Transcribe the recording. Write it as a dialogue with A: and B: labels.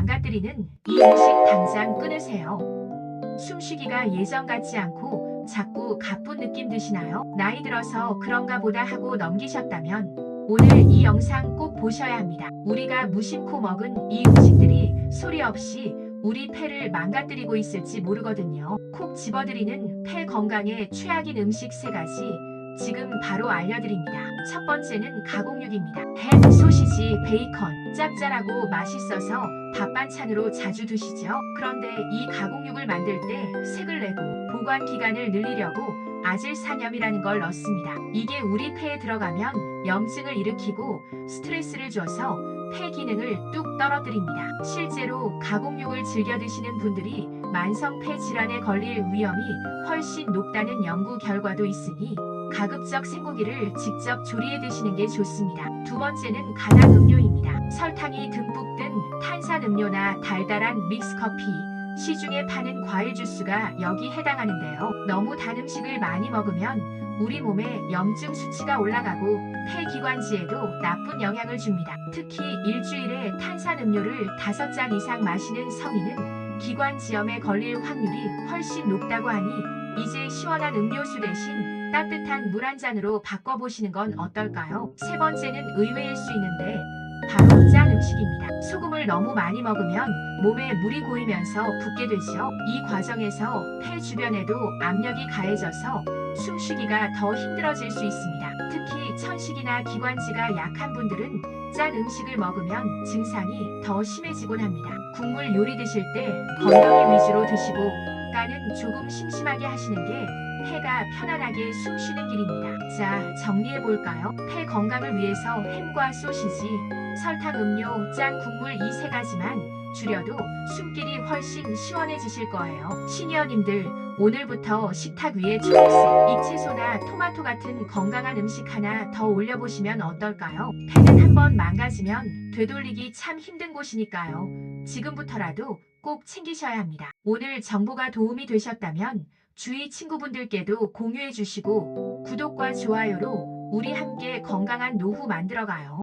A: 망가뜨리는 이 음식 당장 끊으세요. 숨쉬기가 예전 같지 않고 자꾸 가쁜 느낌 드시나요? 나이 들어서 그런가 보다 하고 넘기셨다면 오늘 이 영상 꼭 보셔야 합니다. 우리가 무심코 먹은 이 음식들이 소리 없이 우리 폐를 망가뜨리고 있을지 모르거든요. 콕 집어들이는 폐 건강에 최악인 음식 세 가지 지금 바로 알려드립니다. 첫 번째는 가공육입니다. 햄, 소시지, 베이컨 짭짤하고 맛있어서 밥 반찬으로 자주 드시죠. 그런데 이 가공육을 만들 때 색을 내고 보관 기간을 늘리려고 아질산염이라는 걸 넣습니다. 이게 우리 폐에 들어가면 염증을 일으키고 스트레스를 줘서 폐 기능을 뚝 떨어뜨립니다. 실제로 가공육을 즐겨 드시는 분들이 만성 폐 질환에 걸릴 위험이 훨씬 높다는 연구 결과도 있으니 가급적 생고기를 직접 조리해 드시는 게 좋습니다. 두 번째는 가당 음료입니다. 설탕이 듬뿍 든 탄산 음료나 달달한 믹스 커피, 시중에 파는 과일 주스가 여기 해당하는데요. 너무 단 음식을 많이 먹으면 우리 몸에 염증 수치가 올라가고 폐기관지에도 나쁜 영향을 줍니다. 특히 일주일에 탄산 음료를 5잔 이상 마시는 성인은 기관지염에 걸릴 확률이 훨씬 높다고 하니 이제 시원한 음료수 대신 따뜻한 물 한 잔으로 바꿔보시는 건 어떨까요? 세 번째는 의외일 수 있는데 바로 짠 음식입니다. 소금을 너무 많이 먹으면 몸에 물이 고이면서 붓게 되죠. 이 과정에서 폐 주변에도 압력이 가해져서 숨쉬기가 더 힘들어질 수 있습니다. 특히 천식이나 기관지가 약한 분들은 짠 음식을 먹으면 증상이 더 심해지곤 합니다. 국물 요리 드실 때 건더기 위주로 드시고 가는 조금 심심하게 하시는 게 폐가 편안하게 숨 쉬는 길입니다. 자, 정리해 볼까요? 폐 건강을 위해서 햄과 소시지, 설탕 음료, 짠 국물 이 세 가지만 줄여도 숨길이 훨씬 시원해지실 거예요. 시니어님들, 오늘부터 식탁 위에 초록색, 잎채소나 토마토 같은 건강한 음식 하나 더 올려보시면 어떨까요? 폐는 한번 망가지면 되돌리기 참 힘든 곳이니까요. 지금부터라도 꼭 챙기셔야 합니다. 오늘 정보가 도움이 되셨다면 주위 친구분들께도 공유해 주시고 구독과 좋아요로 우리 함께 건강한 노후 만들어가요.